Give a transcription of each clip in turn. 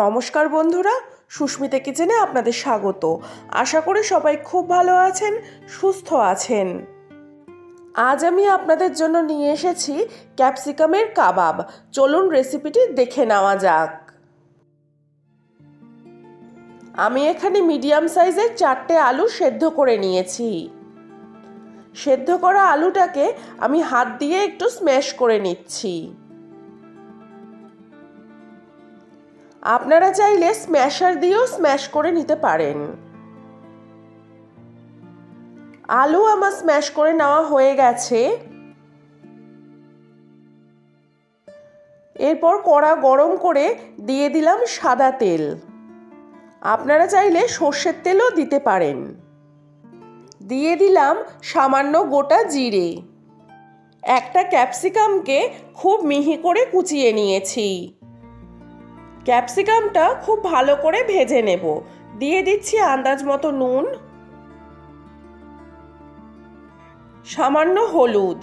নমস্কার বন্ধুরা, সুস্মিতা কিচেনে আপনাদের স্বাগত। আশা করি সবাই খুব ভালো আছেন, সুস্থ আছেন। আজ আমি আপনাদের জন্য নিয়ে এসেছি ক্যাপসিকামের কাবাব। চলুন রেসিপিটি দেখে নেওয়া যাক। আমি এখানে মিডিয়াম সাইজের চারটে আলু সেদ্ধ করে নিয়েছি। সেদ্ধ করা আলুটাকে আমি হাত দিয়ে একটু স্ম্যাশ করে নিচ্ছি। আপনারা চাইলে স্ম্যাশার দিয়েও স্ম্যাশ করে নিতে পারেন। আলু আমার স্ম্যাশ করে নেওয়া হয়ে গেছে। এরপর কড়া গরম করে দিয়ে দিলাম সাদা তেল। আপনারা চাইলে সর্ষের তেলও দিতে পারেন। দিয়ে দিলাম সামান্য গোটা জিরে। একটা ক্যাপসিকামকে খুব মিহি করে কুচিয়ে নিয়েছি। ক্যাপসিকামটা খুব ভালো করে ভেজে নেব। দিয়ে দিচ্ছি আন্দাজ মতো নুন। সামান্য হলুদ।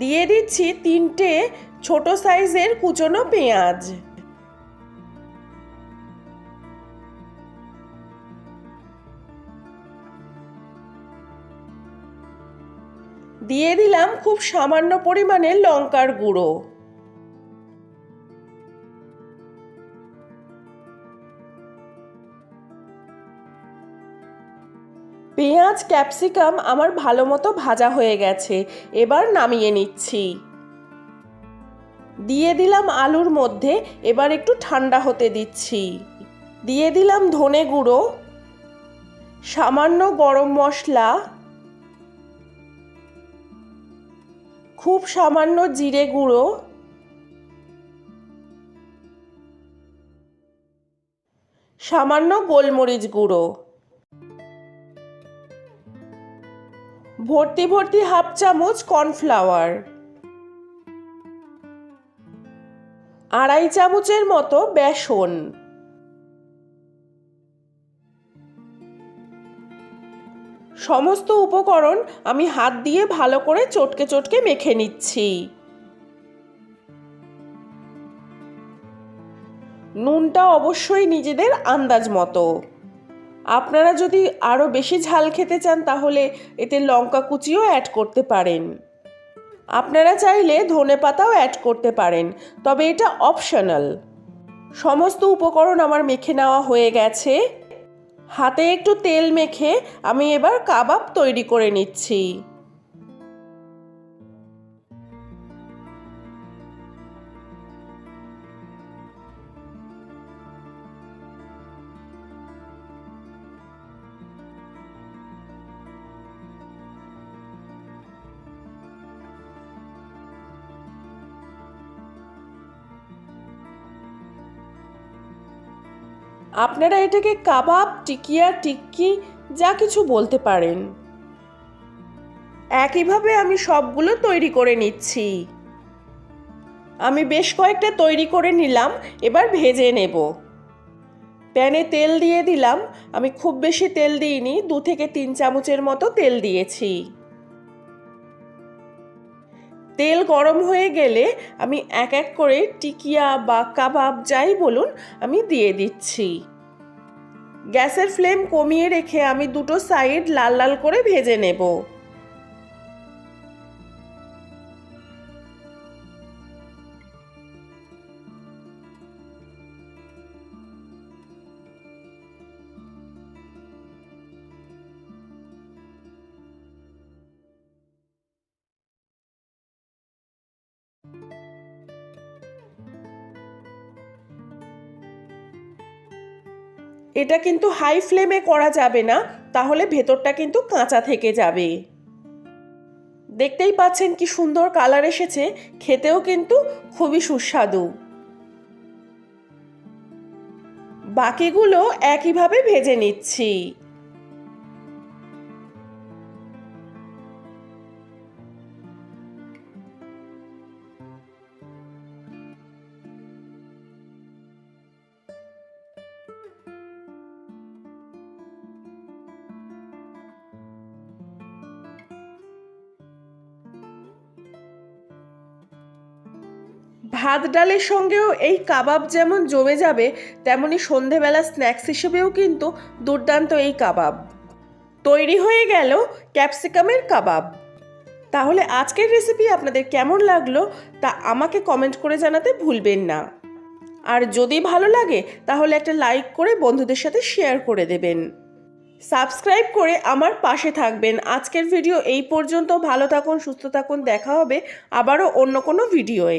দিয়ে দিচ্ছি তিনটে ছোট সাইজের কুচনো পেঁয়াজ। দিয়ে দিলাম খুব সামান্য পরিমাণে লঙ্কার গুঁড়ো। পেঁয়াজ, ক্যাপসিকাম আমার ভালো মতো ভাজা হয়ে গেছে, এবার নামিয়ে নিচ্ছি। দিয়ে দিলাম আলুর মধ্যে, এবার একটু ঠান্ডা হতে দিচ্ছি। দিয়ে দিলাম ধনে গুঁড়ো, সামান্য গরম মশলা খুব সামান্য জিরে গুঁড়ো। সামান্য গোলমরিচ গুঁড়ো। ভর্তি ভর্তি হাফ চামচ কর্নফ্লাওয়ার। আড়াই চামচের মতো বেসন। সমস্ত উপকরণ আমি হাত দিয়ে ভালো করে চটকে চটকে মেখে নিচ্ছি। নুনটা অবশ্যই নিজেদের আন্দাজ মতো। আপনারা যদি আরও বেশি ঝাল খেতে চান, তাহলে এতে লঙ্কা কুচিও অ্যাড করতে পারেন। আপনারা চাইলে ধনে পাতাও অ্যাড করতে পারেন, তবে এটা অপশনাল সমস্ত উপকরণ আমার মেখে নেওয়া হয়ে গেছে। হাতে একটু তেল মেখে আমি এবার কাবাব তৈরি করে নিচ্ছি। আপনারা এটাকে কাবাব, টিকিয়া, টিক্কি, যা কিছু বলতে পারেন। একইভাবে আমি সবগুলো তৈরি করে নিচ্ছি। আমি বেশ কয়েকটা তৈরি করে নিলাম, এবার ভেজে নেব। প্যানে তেল দিয়ে দিলাম, আমি খুব বেশি তেল দিইনি, দু থেকে তিন চামচের মতো তেল দিয়েছি। তেল গরম হয়ে গেলে আমি এক এক করে টিকিয়া বা কাবাব যাই বলুন, আমি দিয়ে দিচ্ছি। গ্যাসের ফ্লেম কমিয়ে রেখে আমি দুটো সাইড লাল লাল করে ভেজে নেব। এটা কিন্তু হাই ফ্লেমে করা যাবে না, তাহলে ভেতরটা কিন্তু কাঁচা থেকে যাবে। দেখতেই পাচ্ছেন কি সুন্দর কালার এসেছে, খেতেও কিন্তু খুবই সুস্বাদু। বাকিগুলো একইভাবে ভেজে নিচ্ছি। ভাত ডালের সঙ্গেও এই কাবাব যেমন জমে যাবে, তেমনি সন্ধেবেলা স্ন্যাক্স হিসেবেও কিন্তু দুর্দান্ত এই কাবাব। তৈরি হয়ে গেল ক্যাপসিকামের কাবাব। তাহলে আজকের রেসিপি আপনাদের কেমন লাগল তা আমাকে কমেন্ট করে জানাতে ভুলবেন না। আর যদি ভালো লাগে, তাহলে একটা লাইক করে বন্ধুদের সাথে শেয়ার করে দেবেন। সাবস্ক্রাইব করে আমার পাশে থাকবেন। আজকের ভিডিও এই পর্যন্ত। ভালো থাকুন, সুস্থ থাকুন। দেখা হবে আবারও অন্য কোনো ভিডিওয়ে